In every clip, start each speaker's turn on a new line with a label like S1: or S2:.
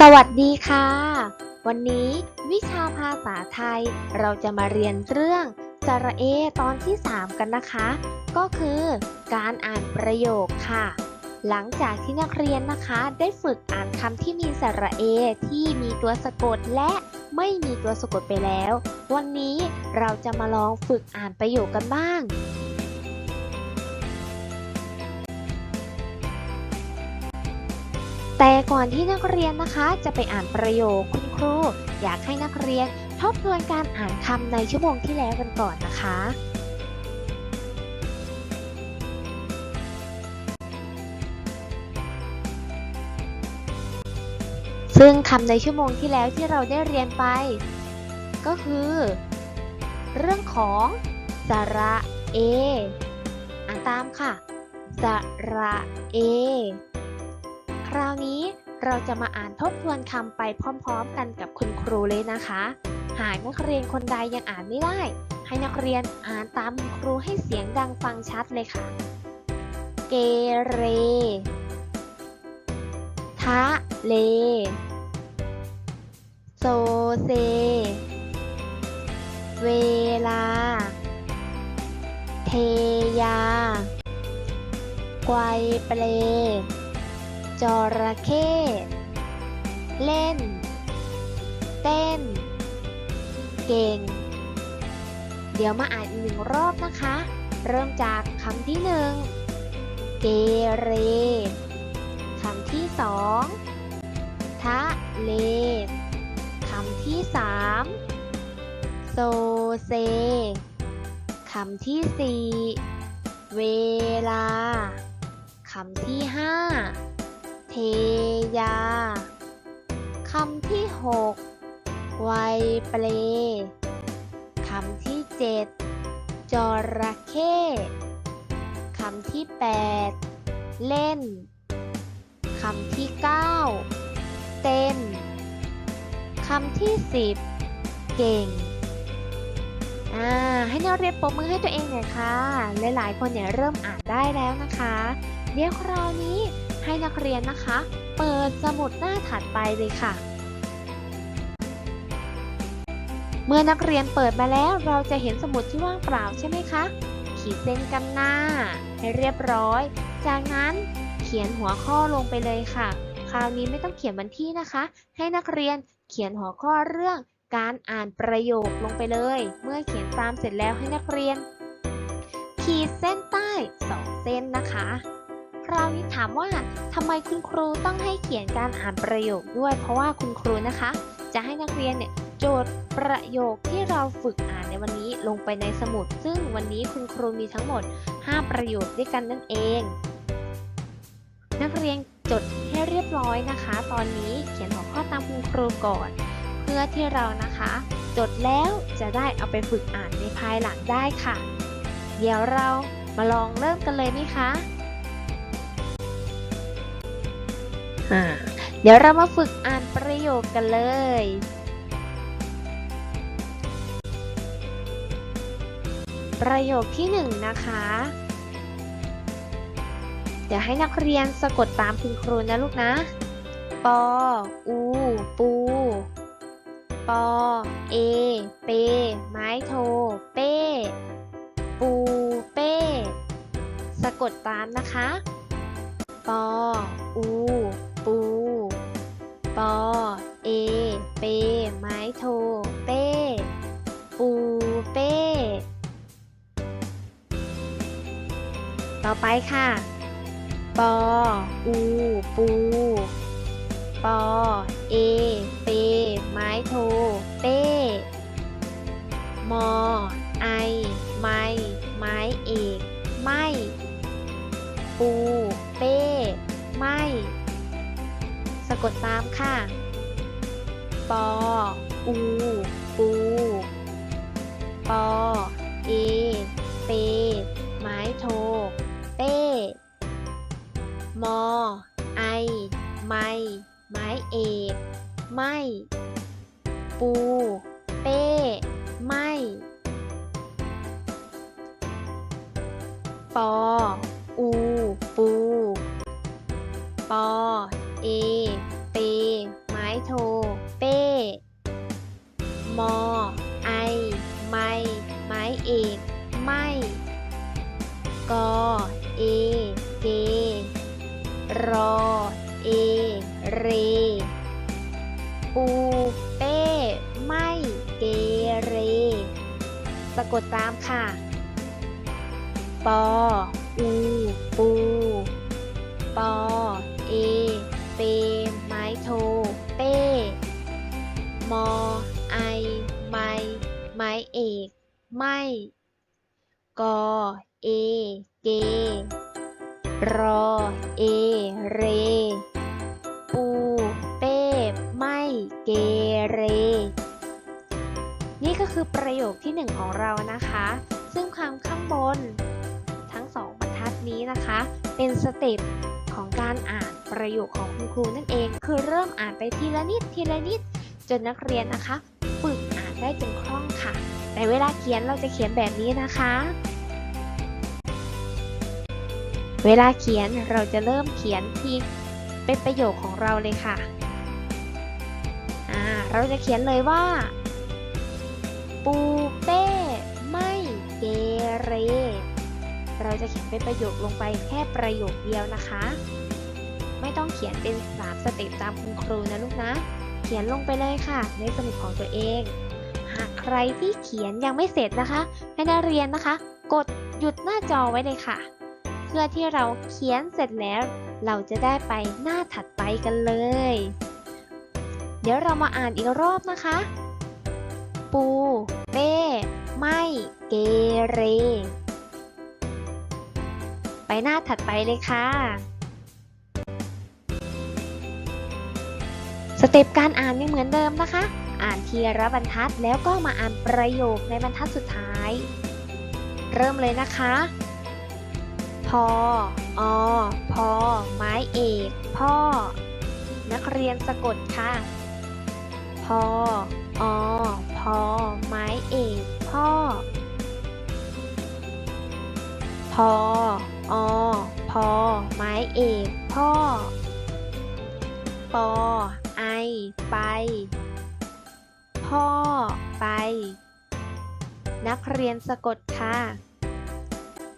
S1: สวัสดีค่ะ วันนี้วิชาภาษาไทยเราจะมาเรียนเรื่องสระเอตอนที่ 3 กันนะคะ ก็คือการอ่านประโยคค่ะ หลังจากที่นักเรียนนะคะได้ฝึกอ่านคำที่มีสระเอที่มีตัวสะกดและไม่มีตัวสะกดไปแล้ว วันนี้เราจะมาลองฝึกอ่านประโยคกันบ้าง แต่ก่อนที่นักเรียนนะคะจะไปอ่านประโยคคุณครู อยากให้นักเรียนทบทวนการอ่านคำในชั่วโมงที่แล้วกันก่อนนะคะ ซึ่งคำในชั่วโมงที่แล้วที่เราได้เรียนไป ก็คือ เรื่องของสระเอ อ่านตามค่ะ สระเอ ราวนี้เราจะมาอ่านทบทวนคำไปพร้อมๆ กันกับคุณครูเลยนะคะ หากนักเรียนคนใดยังอ่านไม่ได้ ให้นักเรียนอ่านตามคุณครูให้เสียงดังฟังชัดเลยค่ะ เกเร ทะเล โซเซ เวลา เทยา ไกวเปล จระเข้ เล่น เต้น เก่ง เดี๋ยวมาอ่านอีกหนึ่งรอบนะคะ เริ่มจากคำที่หนึ่งเกเร คำที่สองทะเล คำที่สามโซเซ คำที่สี่เวลา คำที่ห้า เทยา คำที่หกไวเปลคำที่เจ็ดจระเข้คำที่แปดเล่น คำที่เก้าเต้น คำที่สิบเก่งอ่าให้นักเรียนปรบมือให้ตัวเองหน่อยค่ะ หลายๆ คนเนี่ยเริ่มอ่านได้แล้วนะคะ เดี๋ยวคราวนี้ ให้นักเรียนนะคะ เปิดสมุดหน้าถัดไปเลยค่ะ เมื่อนักเรียนเปิดมาแล้วเราจะเห็นสมุดที่ว่างเปล่าใช่ไหมคะ ขีดเส้นกันหน้า ให้เรียบร้อย จากนั้นเขียนหัวข้อลงไปเลยค่ะ คราวนี้ไม่ต้องเขียนวันที่นะคะ ให้นักเรียนเขียนหัวข้อเรื่องการอ่านประโยคลงไปเลย เมื่อเขียนตามเสร็จแล้วให้นักเรียน ขีดเส้นใต้สองเส้นนะคะ คราวนี้ถามว่าทำไมคุณครูต้องให้เขียนการอ่านประโยคด้วย เพราะว่าคุณครูนะคะ จะให้นักเรียนเนี่ยโจทย์ประโยคที่เราฝึกอ่านในวันนี้ลงไปในสมุด ซึ่งวันนี้คุณครูมีทั้งหมด 5 ประโยคด้วยกันนั่นเอง นักเรียนจดให้เรียบร้อยนะคะ ตอนนี้เขียนหัวข้อตามคุณครูก่อน เพื่อที่เรานะคะ จดแล้วจะได้เอาไปฝึกอ่านในภายหลังได้ค่ะ เดี๋ยวเรามาลองเริ่มกันเลยไหมคะ เดี๋ยวเรามาฝึกอ่านประโยคกันเลย ประโยคที่หนึ่งนะคะ เดี๋ยวให้นักเรียนสะกดตามคุณครูนะลูกนะ ปอ อู ปู ปอ เอ เป ไม้โท เป้ ปู เป้ สะกดตามนะคะ ปอ อู อไปค่ะ ปอ อู ปู ปอ เอ เป ไม้โท เป้ มอ ไอ ไม้ ไม้เอก ไม่ ปู เป้ ไม่ สะกดตามค่ะ ปอ อู ปู ปอ เอ เป ไม้โท มอ ไอ ไม่ไม้เอกไม่ปู เป้ ไม่ปอ อู ปู ปอ เอ เป ไม้โท เป้ มอ ไอ ไมไม้เอกไม่กอ รอ เอ เร ปูเป้ ไม่เกเร สะกดตามค่ะ ปอ อู ปู ปอ เอ เป ไม้โท เป้ มอ ไอ ไม่ไม้เอก ไม่ กอ เอ เก รอ เอ เร ปู เป้ ไม่เกเร นี่ก็คือประโยคที่หนึ่งของเรานะคะ ซึ่งความข้างบน ทั้งสองบรรทัดนี้นะคะ เป็นสเต็ปของการอ่านประโยคของคุณครูนั่นเอง คือเริ่มอ่านไปทีละนิดทีละนิด จนนักเรียนนะคะ ฝึกอ่านได้จนคล่องค่ะ แต่เวลาเขียนเราจะเขียนแบบนี้นะคะ เวลาเขียนเราจะเริ่มเขียนที่เป็นประโยคของเราเลยค่ะ เราจะเขียนเลยว่า ปูเป้ไม่เกเร เราจะเขียนเป็นประโยคลงไปแค่ประโยคเดียวนะคะ ไม่ต้องเขียนเป็นสามสเต็ปตามคุณครูนะลูกนะ เขียนลงไปเลยค่ะ ในสมุดของตัวเอง หากใครที่เขียนยังไม่เสร็จนะคะ ให้นักเรียนนะคะ กดหยุดหน้าจอไว้เลยค่ะ พื่อที่เราเขียนเสร็จแล้ว เราจะได้ไปหน้าถัดไปกันเลย เดี๋ยวเรามาอ่านอีกรอบนะคะ ปูเป้ไม่เกเร ไปหน้าถัดไปเลยค่ะสเต็ปการอ่านยังเหมือนเดิมนะคะ อ่านทีละบรรทัดแล้วก็มาอ่านประโยคในบรรทัดสุดท้าย เริ่มเลยนะคะ พออพอ ไม้เอก พ่อ นักเรียนสะกดค่ะ พออพอ ไม้เอก พ่อ พออพอ ไม้เอก พ่อ ปอ ไอ ไป พ่อ ไป นักเรียนสะกดค่ะ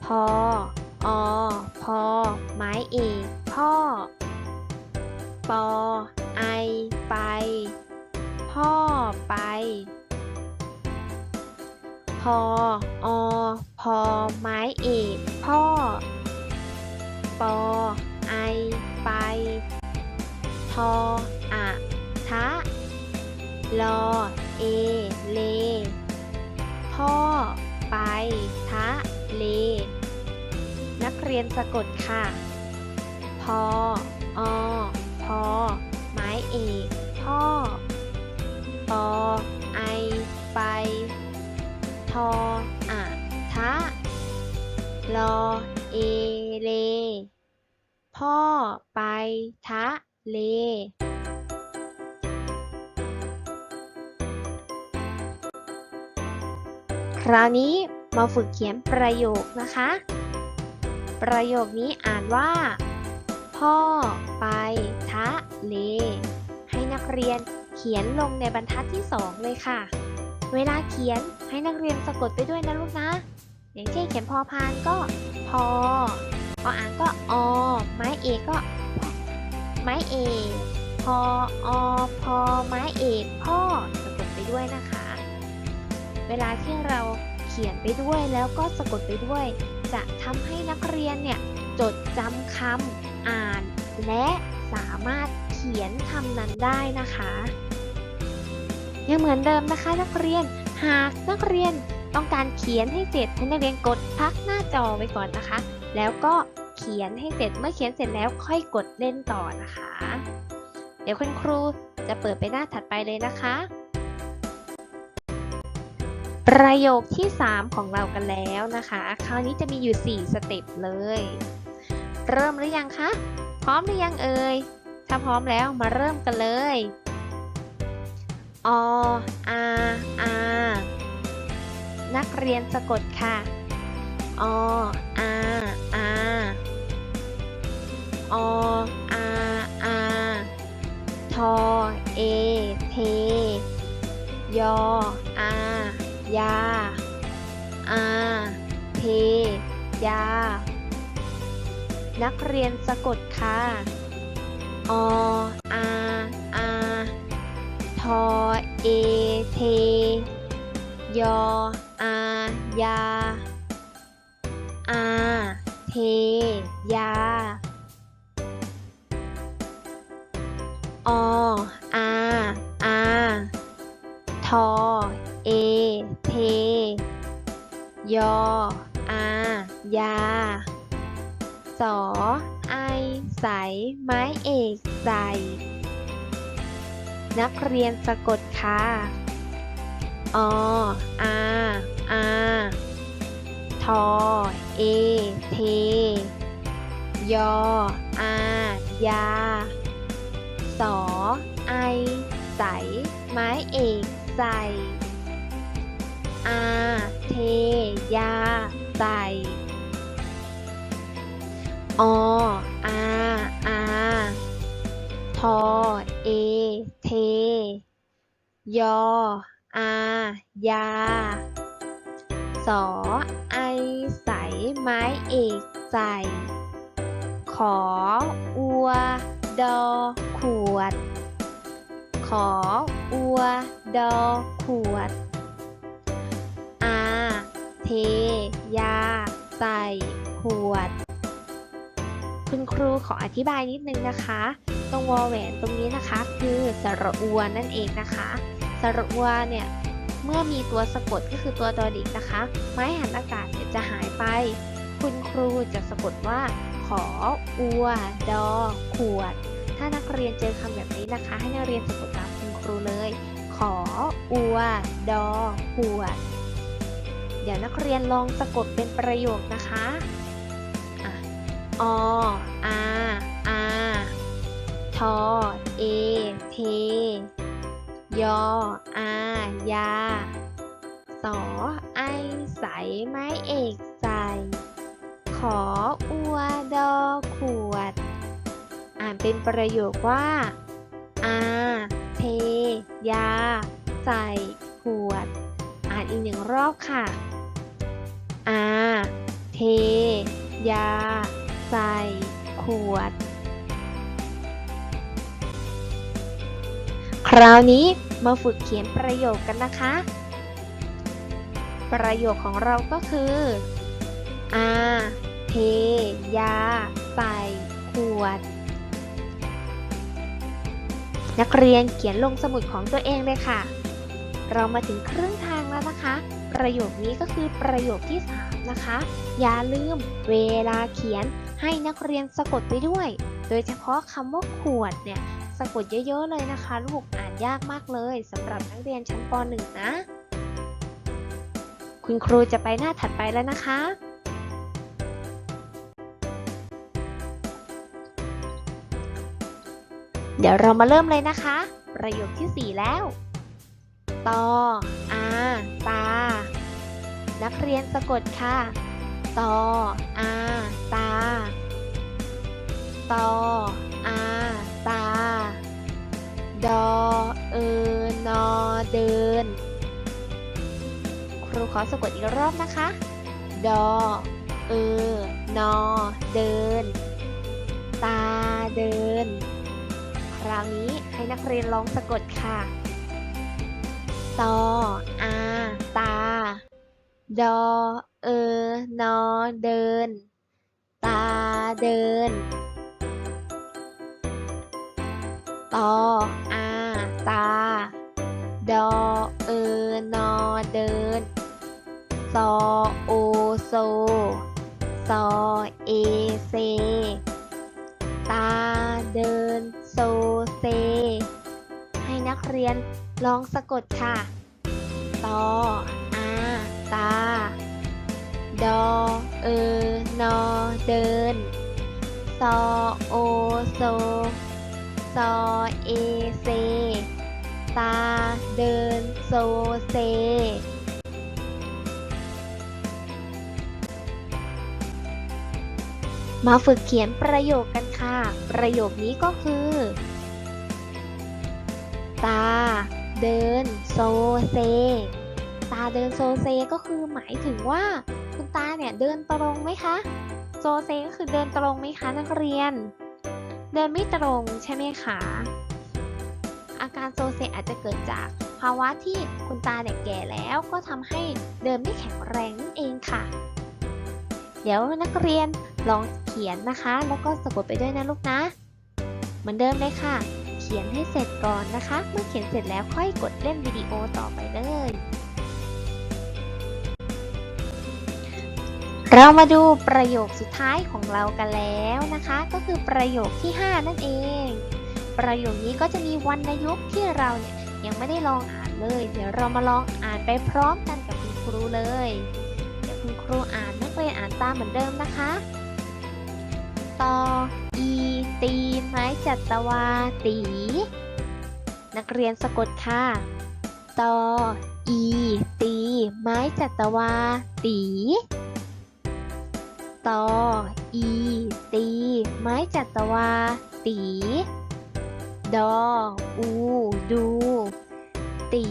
S1: พอ อ พอ ไม้เอกพ่อ ปอ ไอ ไป พ่อไป พอ อ พอ ไม้เอกพ่อ ปอ ไอ ไป ทอ อะทะลอ เอ เล พ่อ ไป ทะ เล นักเรียนสะกดค่ะ พอ อพอ ไม้เอกพ่อปอ ไอ ไป ทออะทะลอ เอ เล พ่อ ไป ทะ เลคราวนี้มาฝึกเขียนประโยคนะคะ ประโยคนี้อ่านว่า พ่อไปทะเล ให้นักเรียนเขียนลงในบรรทัดที่สองเลยค่ะ เวลาเขียนให้นักเรียนสะกดไปด้วยนะลูกนะ อย่างเช่นเขียนพอพานก็พอพออ่านก็อไม้เอกก็ ไม้เอกพออพอไม้เอกพ่อสะกดไปด้วยนะคะ เวลาที่เราเขียนไปด้วยแล้วก็สะกดไปด้วย จะทำให้นักเรียนเนี่ยจดจำคำอ่าน และสามารถเขียนคำนั้นได้นะคะ ยังเหมือนเดิมนะคะนักเรียนหากนักเรียนต้องการเขียนให้เสร็จให้นักเรียนกดพักหน้าจอไว้ก่อนนะคะ แล้วก็เขียนให้เสร็จเมื่อเขียนเสร็จแล้วค่อยกดเล่นต่อนะคะ เดี๋ยวคุณครูจะเปิดไปหน้าถัดไปเลยนะคะ ประโยคที่ 3 ของเรากันแล้วนะคะ คราวนี้จะมีอยู่ 4 สเต็ปเลย เริ่มหรือยังคะ พร้อมหรือยังเอ่ย ถ้าพร้อมแล้วมาเริ่มกันเลย ออาอานักเรียนสะกดค่ะ ออาอาออาอาทอเอเทยออา ยา อาเทยา นักเรียนสะกดค่ะออาอาทอเอเท ยออายา อาเทยา ออาอาทอเอ ยอ อา ยา สอ ไอ ใส ไม้เอกใส นักเรียนสะกดค่ะ อ อา อา ทอ เอ เท ยอ อา ยา สอ ไอ ใส ไม้เอกใสอา เท ยา ใส่ ออา อา ทอ เอ เท ยอ อา ยา สอ ไอ ใส ไม้เอกใส่ ขอ อัว ดอ ขวด ขอ อัว ดอ ขวด เท ยา ใส่ ขวด คุณครูขออธิบายนิดนึงนะคะ ตรงวอแหวนตรงนี้นะคะ คือสระอวนนั่นเองนะคะ สระอัวเนี่ยเมื่อมีตัวสะกดก็คือตัวดอด็กนะคะ ไม้หันอากาศเนี่ยจะหายไป คุณครูจะสะกดว่า ขออัว ดอ ขวด ถ้านักเรียนเจอคำแบบนี้นะคะ ให้นักเรียนสะกดตามคุณครูเลย ขออัว ดอ ขวด เดี๋ยวนักเรียนลองสะกดเป็นประโยคนะคะอะออาอาทอเอเทยออายา สอไอใสไม้เอกใส่ขออัวดอขวด อ่านเป็นประโยคว่า อาเทยา ใส่ขวด อ่านอีกหนึ่งรอบค่ะ อา เท ยา ใส่ ขวด คราวนี้มาฝึกเขียนประโยคกันนะคะ ประโยคของเราก็คือ อา เท ยา ใส่ ขวด นักเรียนเขียนลงสมุดของตัวเองเลยค่ะ เรามาถึงครึ่งทางแล้วนะคะ ประโยคนี้ก็คือประโยคที่ 3 นะคะ อย่าลืมเวลาเขียนให้นักเรียนสะกดไปด้วย โดยเฉพาะคำว่าขวดเนี่ยสะกดเยอะๆเลยนะคะ ลูกอ่านยากมากเลยสำหรับนักเรียนชั้นป .1 นะ คุณครูจะไปหน้าถัดไปแล้วนะคะ เดี๋ยวเรามาเริ่มเลยนะคะ ประโยคที่ 4 แล้ว ตออาตา นักเรียนสะกดค่ะ ตออาตา ตออาตา ดอเอนอเดิน ครูขอสะกดอีกรอบนะคะ ดอเอนอเดิน ตาเดิน คราวนี้ให้นักเรียนลองสะกดค่ะ ตออาตา ดอ เออ นอ เดิน ตาเดิน ตอ อา ตา ดอ เออ นอ เดิน ซอ โอ โซ ซอ เอ เซ ตา เดิน โซ เซ ให้นักเรียนลองสะกดค่ะ ตออ ตา ดอ เออนอเดิน ซอ โอ โซ ซอ เอ เซ ตา เดิน โซ เซมาฝึกเขียนประโยคกันค่ะ ประโยคนี้ก็คือ ตา เดิน โซเซ ตาเดินโซเซก็คือหมายถึงว่าคุณตาเนี่ยเดินตรงไหมคะ โซเซก็คือเดินตรงไหมคะนักเรียน เดินไม่ตรงใช่ไหมคะ อาการโซเซอาจจะเกิดจากภาวะที่คุณตาเนี่ยแก่แล้วก็ทำให้เดินไม่แข็งแรงนั่นเองค่ะ เดี๋ยวนักเรียนลองเขียนนะคะ แล้วก็สะกดไปด้วยนะลูกนะ เหมือนเดิมเลยค่ะ เขียนให้เสร็จก่อนนะคะ เมื่อเขียนเสร็จแล้วค่อยกดเล่นวิดีโอต่อไปเลย เรามาดูประโยคสุดท้ายของเรากันแล้วนะคะ ก็คือประโยคที่ 5 นั่นเอง ประโยคนี้ก็จะมีวรรณยุกต์ที่เราเนี่ยยังไม่ได้ลองอ่านเลย เดี๋ยวเรามาลองอ่านไปพร้อมกันกับคุณครูเลย เดี๋ยวคุณครูอ่านนักเรียนอ่านตามเหมือนเดิมนะคะตออีตีไม้จัตวาตี นักเรียนสะกดค่ะตออีตีไม้จัตวาตี ตอ อี ตี ไม้จัตวา ตี ดอ อู ดู ตี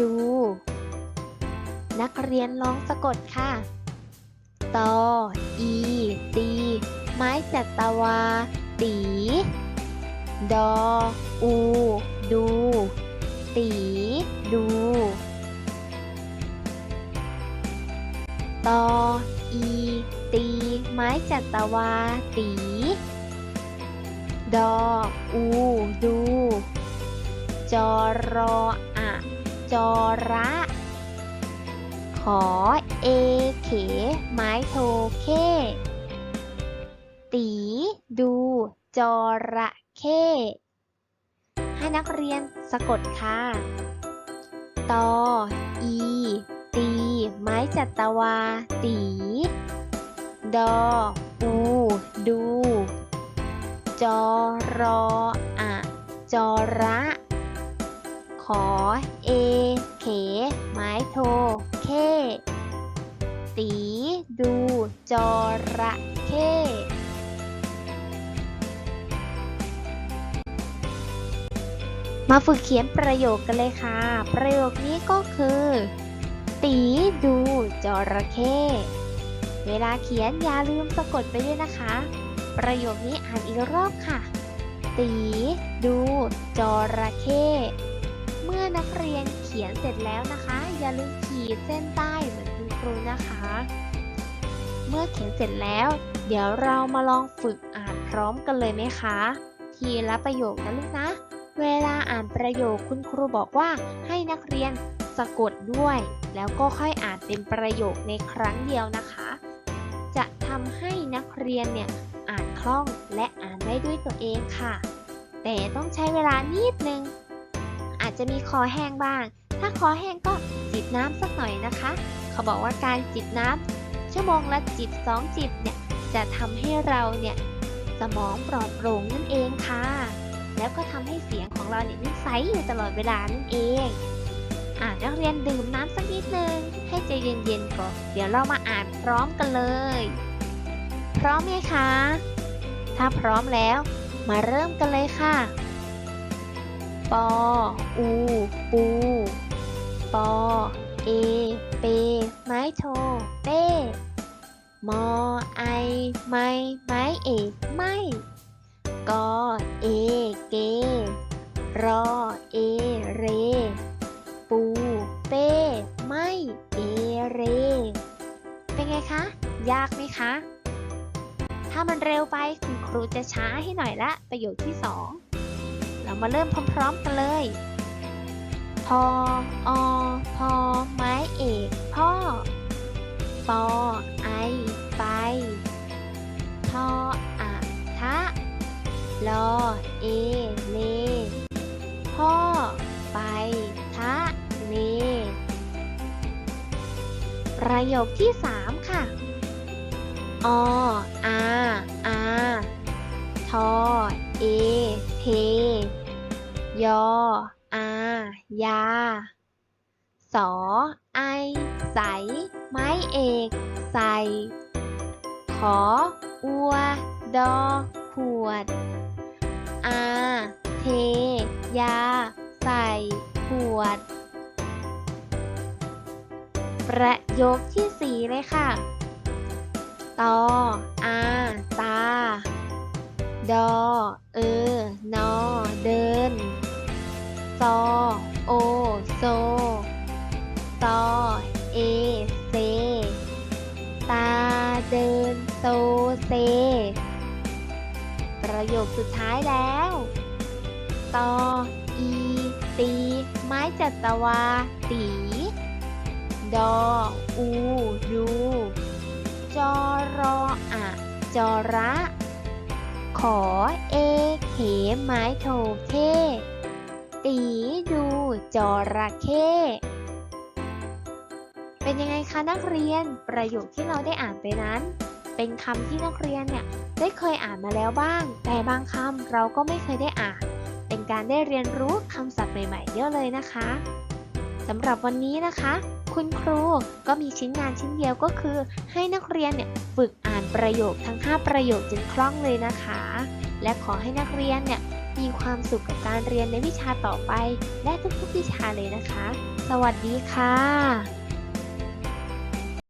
S1: ดู นักเรียนลองสะกดค่ะ ตอ อี ตี ไม้จัตวา ตี ดอ อู ดู ตี ดูตออี ตี ไม้จัตวา ตี ดอ อู ดู จอรออะ จอระ ขอ เอ เข ไม้โทเค ตี ดู จอระเข้ให้นักเรียนสะกดค่ะ ตอ อีตี ไม้จัตวา ตี ดอ อู ดู จอรออะจอระ ขอ เอ เข ไม้โท เค ตี ดู จอระเข้ มาฝึกเขียนประโยคกันเลยค่ะ ประโยคนี้ก็คือ ตี ดู จระเข้ เวลาเขียนอย่าลืมสะกดไปด้วยนะคะ ประโยคนี้อ่านอีกรอบค่ะ ตี ดูจระเข้เมื่อนักเรียนเขียนเสร็จแล้วนะคะ อย่าลืมขีดเส้นใต้เหมือนคุณครูนะคะ เมื่อเขียนเสร็จแล้ว เดี๋ยวเรามาลองฝึกอ่านพร้อมกันเลยไหมคะ ทีละประโยคนะลูกนะ เวลาอ่านประโยคคุณครูบอกว่าให้นักเรียนสะกดด้วย แล้วก็ค่อยอ่านเป็นประโยคในครั้งเดียวนะคะจะ ทำให้นักเรียนเนี่ยอ่านคล่องและอ่านได้ด้วยตัวเองค่ะ แต่ต้องใช้เวลานิดนึง อาจจะมีคอแห้งบ้าง ถ้าคอแห้งก็จิบน้ำสักหน่อยนะคะ เขาบอกว่าการจิบน้ำชั่วโมงละจิบสองจิบเนี่ยจะทำให้เราเนี่ยสมองปลอดโปร่งนั่นเองค่ะ แล้วก็ทำให้เสียงของเราเนี่ยนิ่งใสอยู่ตลอดเวลานั่นเองอ่านนักเรียนดื่มน้ำสักนิดนึงให้ใจเย็นๆก่อน เดี๋ยวเรามาอ่านพร้อมกันเลย พร้อมไหมคะ ถ้าพร้อมแล้ว มาเริ่มกันเลยค่ะ ปอ อู ปู ปอ เอ เป ไม้โท เป้ มอ ไอ ไม้ ไม้เอกไม่ กอ เอ เก รอ เอ เร ปู เป้ ไม่ เอ เร เป็นไงคะ ยากไหมคะ ถ้ามันเร็วไปคุณครูจะช้าให้หน่อยละประโยคที่สองเรามาเริ่มพร้อมๆกันเลย พออพอไม้เอกพ่อปอไอไปทออะทะลอเอเลพ่อไปทะเลประโยคที่สาม ออาอาทอ เอ เท ยอ อา ยา สอ ไอ ใส ไม้เอก ใส ขอ อัว ดอ ขวด อา เท ยา ใส่วด ประโยคที่สี่เลยค่ะ ตออาตา ดอ เออนอ เดินซอโอ โซตอเอ เซ ตา เดิน โซ เซ ประโยคสุดท้ายแล้ว ตอ อี ตี ไม้จัตวาตี ดอ อู ดู จอรออะจอระ ขอเอเขไม้โทเคตีดูจอระเข้เป็นยังไงคะนักเรียนประโยคที่เราได้อ่านไปนั้น เป็นคำที่นักเรียนเนี่ยได้เคยอ่านมาแล้วบ้าง แต่บางคำเราก็ไม่เคยได้อ่าน เป็นการได้เรียนรู้คำศัพท์ใหม่ๆเยอะเลยนะคะสำหรับวันนี้นะคะ คุณครูก็มีชิ้นงานชิ้นเดียวก็คือ ให้นักเรียนเนี่ยฝึกอ่านประโยคทั้ง 5 ประโยคจนคล่องเลยนะคะ และขอให้นักเรียนเนี่ยมีความสุขกับการเรียนในวิชาต่อไป และทุกๆวิชาเลยนะคะ สวัสดีค่ะ